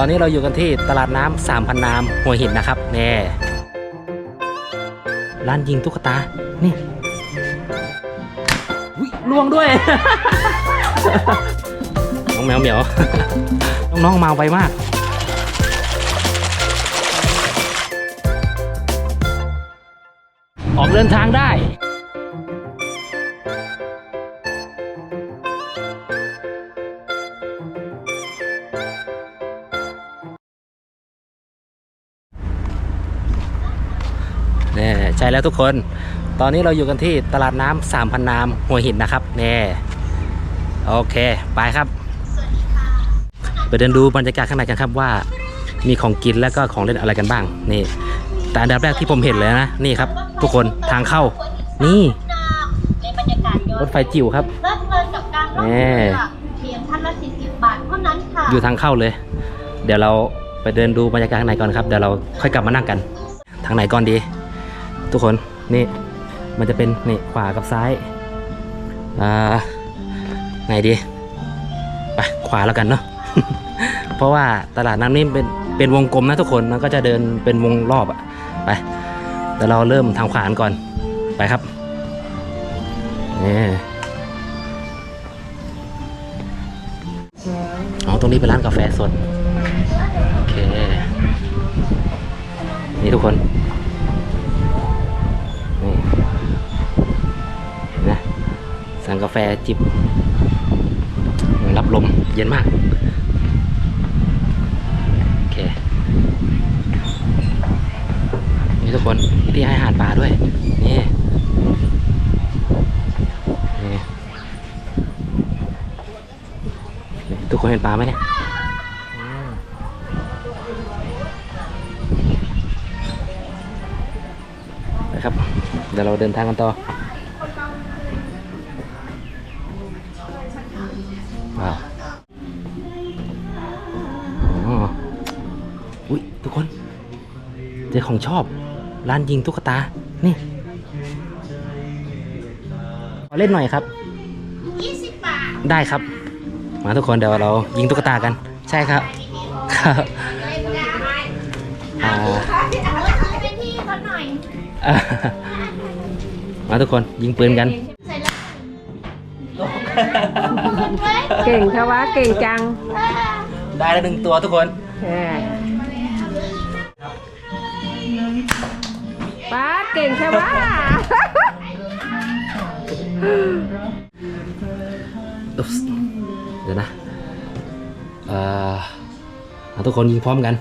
อนนี้เราอยู่กันที่ตลาดน้ำสามพันน้ำหัวหินนะครับแน่ร้านยิงตุ๊กตา นี่ล่วงด้วย น้องแมวเหมียว น้องๆมาไวมากออกเดินทางได้ ใช่แล้วทุกคน ตอนนี้เราอยู่กันที่ตลาดน้ำสามพันน้ำหัวหินนะครับนี่โอเค ไปครับ ไปเดินดูบรรยากาศข้างในกันครับว่า มีของกินแล้วก็ของเล่นอะไรกันบ้างนี่แต่อันดับแรกที่ผมเห็นเลยนะนี่ครับ ทุกคนทางเข้า นี่ในบรรยากาศย้อนรถไฟจิ๋วครับเพลิดเพลินกับการล่องแน่เรือเพียงท่านละ40บาทเท่านั้นค่ะอยู่ทางเข้าเลย เดี๋ยวเราไปเดินดูบรรยากาศข้างในก่อนครับเดี๋ยวเราค่อยกลับมานั่งกัน ทางไหนก่อนดี ทุกคนนี่มันจะเป็นนี่ขวากับซ้ายอ่าไงดีไปขวาแล้วกันเนาะเพราะว่าตลาดน้ำนี่เป็นเป็นวงกลมนะทุกคนมันก็จะเดินเป็นวงรอบอะไปเดี๋ยวเราเริ่มทางขวากันก่อนไปครับนี่อ๋อตรงนี้เป็นร้านกาแฟสดโอเคนี่ทุกคน สั่งกาแฟจิบรับลมเย็นมาก โอเค นี่ทุกคนที่ให้อาหารปลาด้วย นี่นี่ทุกคนเห็นปลาไหมเนี่ยนะครับ เดี๋ยวเราเดินทางกันต่อ เจอของชอบร้านยิงตุ๊กตา นี่ ขอเล่นหน่อยครับ 20 บาทได้ครับ มาทุกคนเดี๋ยวเรายิงตุ๊กตากัน ใช่ครับครับเลยได้อ่าเอาเป็นที่เขาหน่อยอ่ามาทุกคนยิงปืนกัน ใส่แล้วเก่งทวะเก่งจัง ได้แล้วหนึ่งตัวทุกคน เออ ป้าดเก่งใช่ปะอุ๊บส์เดี๋ยวนะเอ่อมาทุกคนยิงพร้อมกัน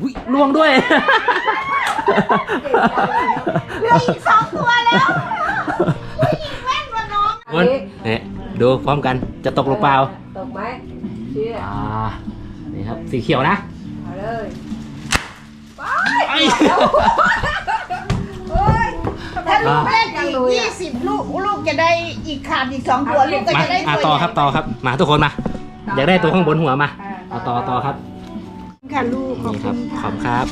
อุ้ยล่วงด้วย เหลืออีกสองตัวแล้วยิงแว่นมาน้องคนเนี่ยดูพร้อมกันจะตกลงเปล่า ตกไหมเชื่ออ่า นี่ครับ สีเขียวนะ เอาเลยไอ้ ถ้าลูกเล่นอีกยี่สิบลูกลูกจะได้อีกขาดอีกสองตัวลูกก็มาจะได้อ่าตัวต่อใหญ่ครับต่อครับมาทุกคนมา อยากได้ตัวข้างบนหัวมาเอาต่อต่อครับค่ะลูกขอบนี่คคุรับณขอบครับ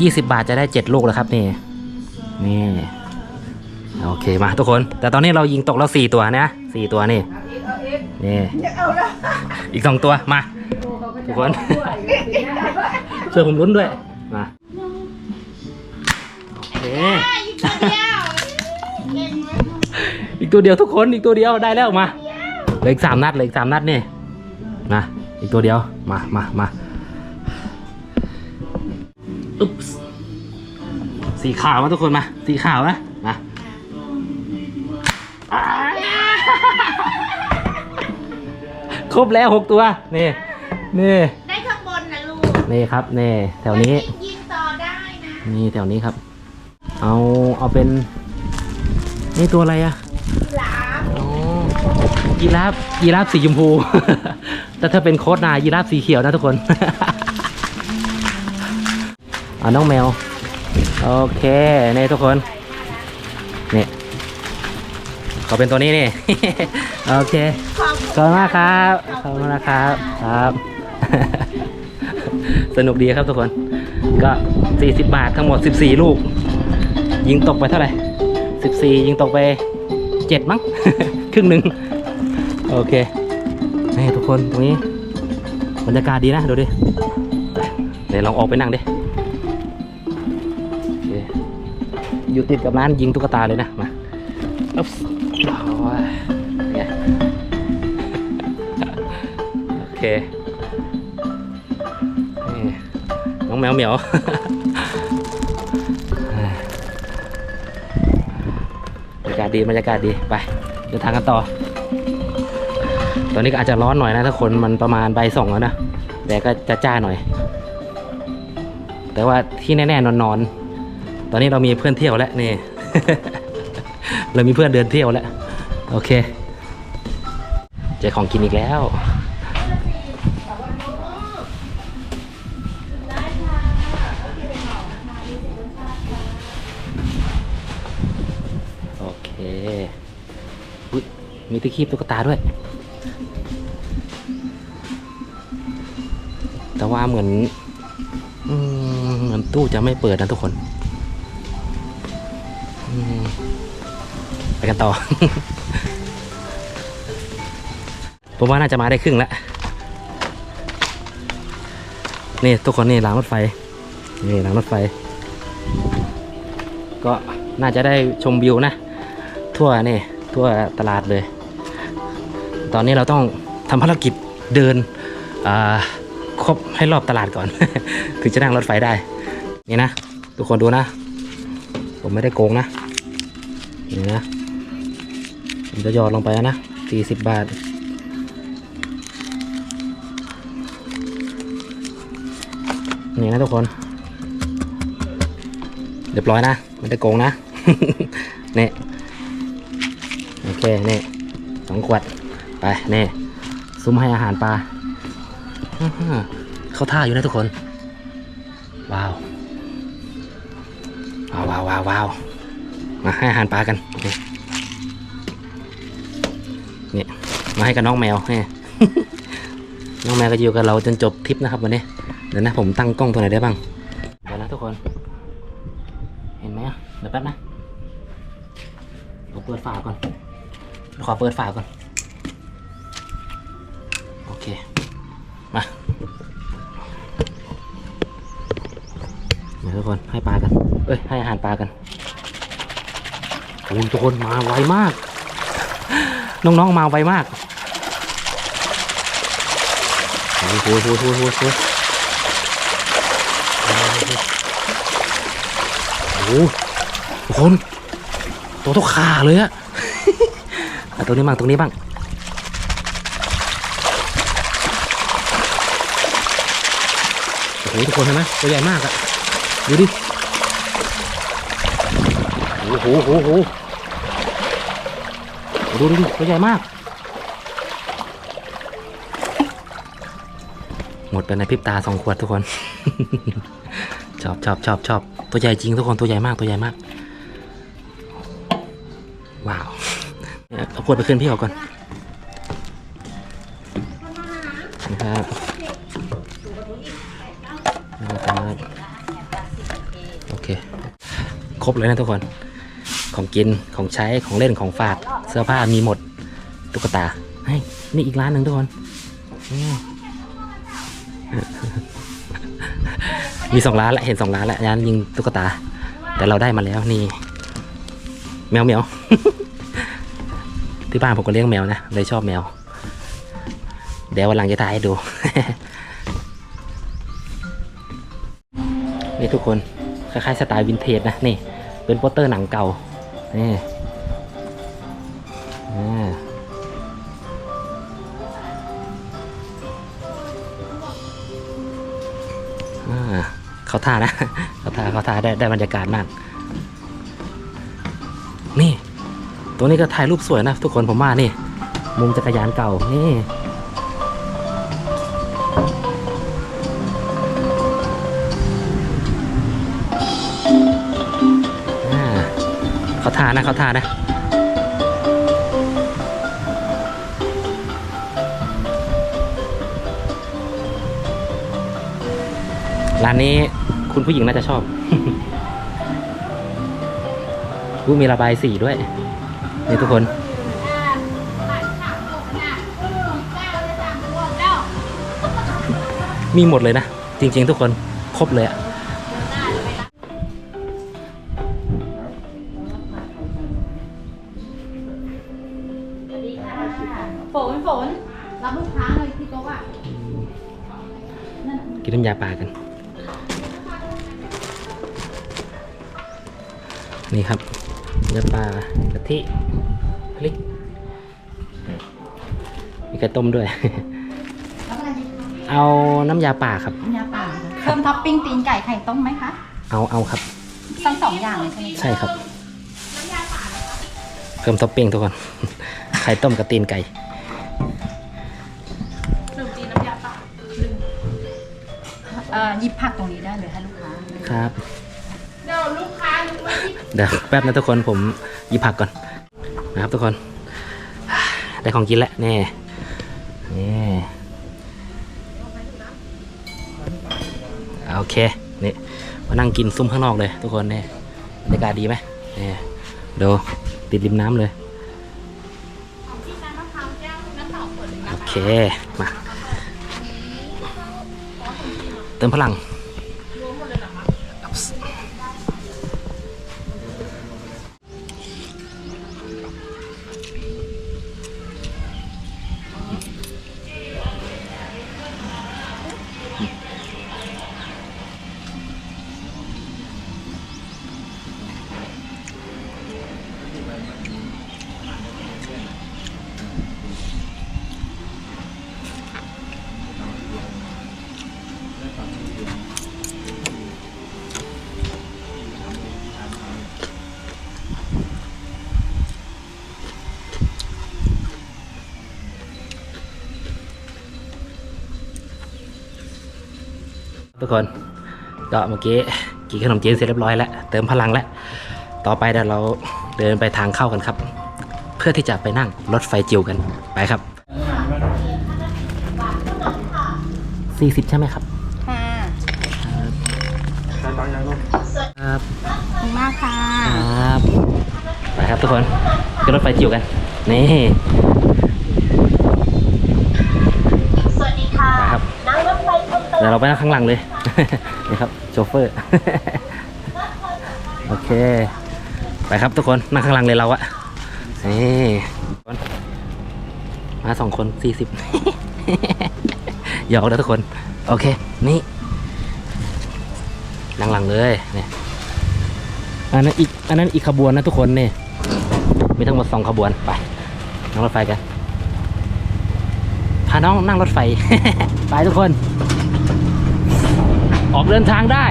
ยี่สิบบาทจะได้เจ็ดลูกแล้วครับนี่นี่โอเคมาทุกคน แต่ตอนนี้เรายิงตกแล้วสี่ตัวนะสี่ตัวนี่นี่จะเอาละอีกสองตัวมาทุกคน ช่วยผมลุ้นด้วย ตัวเดียวเก่งไหมอีกตัวเดียวทุกคนอีกตัวเดียวได้แล้วมาเหลืออีกสามนัดเหลืออีกสามนัดนี่มาอีกตัวเดียวมามามาอุ๊บส์สีขาวมาทุกคนมา สีขาวนะมาอ่าครบแล้วหกตัวนี่นี่ได้ข้างบนนะลูกนี่ครับนี่แถวนี้ยิงต่อได้นะนี่แถวนี้ครับ เอาเอาเป็นนี่ตัวอะไรอะหลามอ๋อยีราฟยีราฟสีชมพู แต่ถ้าเป็นโค้ดนายีราฟสีเขียวนะทุกคนเอาน้องแมว โอเคนี่ทุกคนนี่ขอเป็นตัวนี้นี่ โอเค ขอบขอบคุณมากครับ ขอบคุณนะครับ ครับ สนุกดีครับทุกคน ก็ 40 บาททั้งหมด 14 ลูก ยิงตกไปเท่าไหร่14 ยิงตกไป 7 มั้ง ครึ่งหนึ่งโอเค นี่ทุกคนตรงนี้บรรยากาศดีนะ ดูดิเดี๋ยวลองออกไปนั่งดิอเคอยู่ติดกับร้านยิงตุ๊กตาเลยนะ มาอ๊บโอ้ยไงโอเคนี่น้องแมวเหมียวาศดีบรรยากาศดีไปเดินทางกันต่อ ตอนนี้ก็อาจจะร้อนหน่อยนะถ้าคนมันประมาณใบสองแล้วนะแดดก็จะจ้าหน่อย แต่ว่าที่แน่ๆนอนๆตอนนี้เรามีเพื่อนเที่ยวแล้วนี่ เรามีเพื่อนเดินเที่ยวแล้วโอเค เจอของกินอีกแล้ว โอเคอุ๊ย มีที่คีบตุ๊กตาด้วย แต่ว่าเหมือนอเหมือนตู้จะไม่เปิดนะทุกคนไปกันต่อ ผมว่าน่าจะมาได้ครึ่งแล้ว นี่ทุกคนนี่รางรถไฟ นี่รางรถไฟ ก็น่าจะได้ชมวิวนะ ทั่วนี่ ทั่วตลาดเลย ตอนนี้เราต้องทำภารกิจเดินครบให้รอบตลาดก่อน ถึงจะนั่งรถไฟได้ นี่นะ ทุกคนดูนะ ผมไม่ได้โกงนะ นี่นะผมจะยอดลงไปนะสี่สิบบาท นี่นะทุกคน เรียบร้อยนะ ไม่ได้โกงนะ นี่ โอเค นี่สองขวด ไปนี่ซุ้มให้อาหารปลาเขาท่าอยู่นะทุกคน ว้าวว้าวว้าวว้าววาวมาให้อาหารปลากันนี่นี่มาให้กับน้องแมวนี่น้องแมวก็อยู่กับเราจนจบทริปนะครับวันนี้เดี๋ยวนะผมตั้งกล้องตัวไหนได้บ้างเดี๋ยวนะทุกคน เห็นไหมเดี๋ยวแป๊บนะเราเปิดฝาก่อนขอเปิดฝาก่อน ดี๋ยวทุกคนให้ปลากัน เอ้ยให้อาหารปลากันโอ้ยทุกคนมาไวมาก น้องๆมาไวมากโอ้โหโอ้โหโอ้โหโอ้โหโอ้โหทุกคนตัวเท่าขาเลยอะอะตรงนี้บ้างตรงนี้บ้างโอ้โหทุกคนเห็นไหมตัวใหญ่มากอะ ดูดิโอ้โหโอ้โหโหดูดิตัวใหญ่มาก หมดไปในพริบตาสองขวดทุกคน ชอบชอบชอบชอบตัวใหญ่จริงทุกคนตัวใหญ่มากตัวใหญ่มาก ว้าวเอาขวดไปคืนพี่เขาก่อนนะครับนะครับ เค ครบเลยนะทุกคน ของกินของใช้ของเล่นของฝากเสื้อผ้ามีหมดตุ๊กตาเฮ้ยนี่อีกร้านหนึ่งทุกคนมมีสองร้านละเห็นสองร้านละร้านยิงตุ๊กตา แต่เราได้มาแล้วนี่ แมวแมวที่บ้านผมก็เลี้ยงแมวนะเลยชอบแมว เดี๋ยววันหลังจะถ่ายให้ดูนี่ทุกคน คล้ายๆสไตล์วินเทจนะนี่เป็นโปสเตอร์หนังเก่านี่เขาท่านะเขาท่าเขาท่าได้ได้บรรยากาศมาก นี่ ตัวนี้ก็ถ่ายรูปสวยนะ ทุกคนผมว่านี่ มุมจักรยานเก่านี่ เขาทานะเขาทานะร้านนี้คุณผู้หญิงน่าจะชอบอู้มีระบายสีด้วย นี่ทุกคน มีหมดเลยนะ จริง ๆ ทุกคน ครบเลยอะ นี่ครับเนื้อปลากะทิพริกมีไก่ต้มด้วย แล้วอะไรดีคะเอาน้ำยาป่าครับ น้ำยาป่าเพิ่มท็อปปิ้งตีนไก่ไข่ต้มไหมคะเอาเอาครับ ทั้งสองอย่างเลยใช่ไหมใช่ครับ เพิ่มท็อปปิ้งทุกคน ไข่ต้มกับตีนไก่เอ่อหยิบผักตรงนี้ได้เลยค่ะลูกค้า ครับ เดี๋ยวลูกค้าเดี๋ยวแป๊บนะทุกคนผมหยิบผักก่อนนะครับทุกคน ได้ของกินแล้วนี่นี่โอเคนี่มานั่งกินซุ้มข้างนอกเลย ทุกคนนี่บรรยากาศดีไหมนี่ดูติดริมน้ำเลยโอเคมาเติมพลัง ทุกคนก็เมื่อกี้กินขนมจีนเสร็จเรียบร้อยแล้วเติมพลังแล้วต่อไปเดี๋ยวเราเดินไปทางเข้ากันครับ เพื่อที่จะไปนั่งรถไฟจิวกันไปครับ 40 ใช่ไหมครับค่ะครับขอบคุณมากค่ะครับไปครับทุกคนขึ้นรถไฟจิวกันนี่ สวัสดีค่ะ ไปครับ นั่งรถไฟชม เดี๋ยวเราไปนั่งข้างหลังเลย นี่ครับโชเฟอร์ โอเค ไปครับทุกคนนั่งข้างหลังเลยเราอะนี่มาสองคนสี่สิบหยอกแล้วทุกคน โอเค นี่นั่งหลังเลยนี่อันนั้นอีกอันนั้นอีกขบวนนะทุกคนนี่มีทั้งหมดสองขบวนไปนั่งรถไฟกันพาน้องนั่งรถไฟ ไปทุกคน ออกเดินทางได้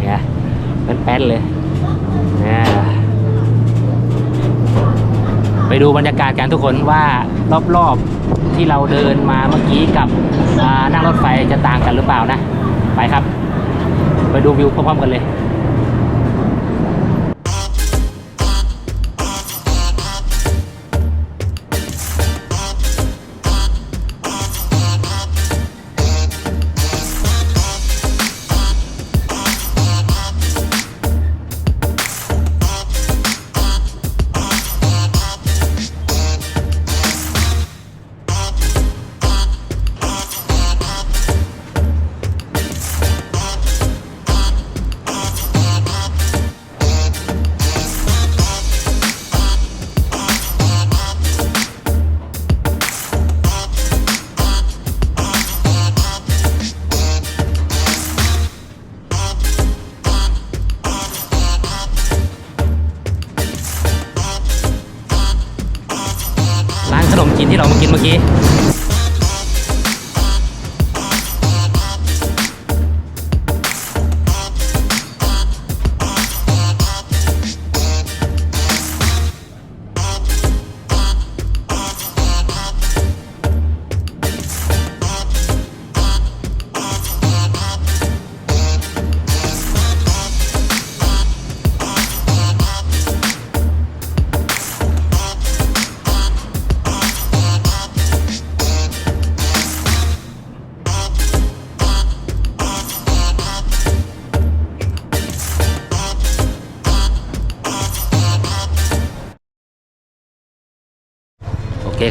เนี่ยเป็นแป้นเลยเนี่ยไปดูบรรยากาศกันทุกคนว่ารอบๆที่เราเดินมาเมื่อกี้กับอ่านั่งรถไฟจะต่างกันหรือเปล่านะ ไปครับ ไปดูวิวพร้อมๆกันเลย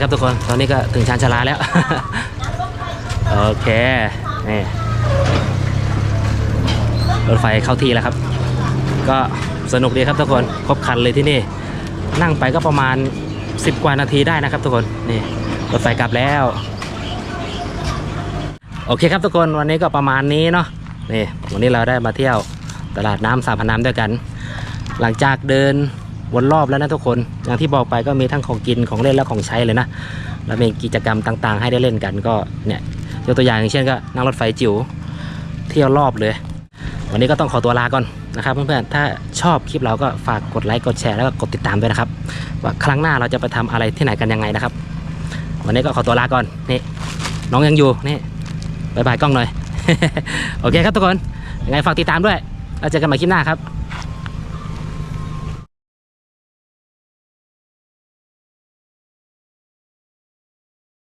ครับทุกคน ตอนนี้ก็ถึงชานชาลาแล้ว โอเค นี่ รถไฟเข้าที่แล้วครับ ก็สนุกดีครับทุกคน ครบคันเลยที่นี่ นั่งไปก็ประมาณ 10 กว่านาทีได้นะครับทุกคน นี่ รถไฟกลับแล้ว โอเคครับทุกคน วันนี้ก็ประมาณนี้เนาะ นี่ วันนี้เราได้มาเที่ยวตลาดน้ำสามพันน้ำด้วยกัน หลังจากเดิน วนรอบแล้วนะทุกคน อย่างที่บอกไปก็มีทั้งของกินของเล่นและของใช้เลยนะแล้วมีกิจกรรมต่างๆ ให้ได้เล่นกันก็เนี่ยยกตัวอย่างอย่างเช่นก็นั่งรถไฟจิ๋วเที่ยวรอบเลย วันนี้ก็ต้องขอตัวลาก่อนนะครับเพื่อนๆถ้าชอบคลิปเราก็ฝากกดไลค์กดแชร์แล้วก็กดติดตามด้วยนะครับ ว่าครั้งหน้าเราจะไปทำอะไรที่ไหนกันยังไงนะครับ วันนี้ก็ขอตัวลาก่อนนี่น้องยังอยู่นี่บายบายกล้องหน่อยโอเคครับทุกคนยังไงฝากติดตามด้วยแล้วเจอกันใหม่คลิปหน้าครับ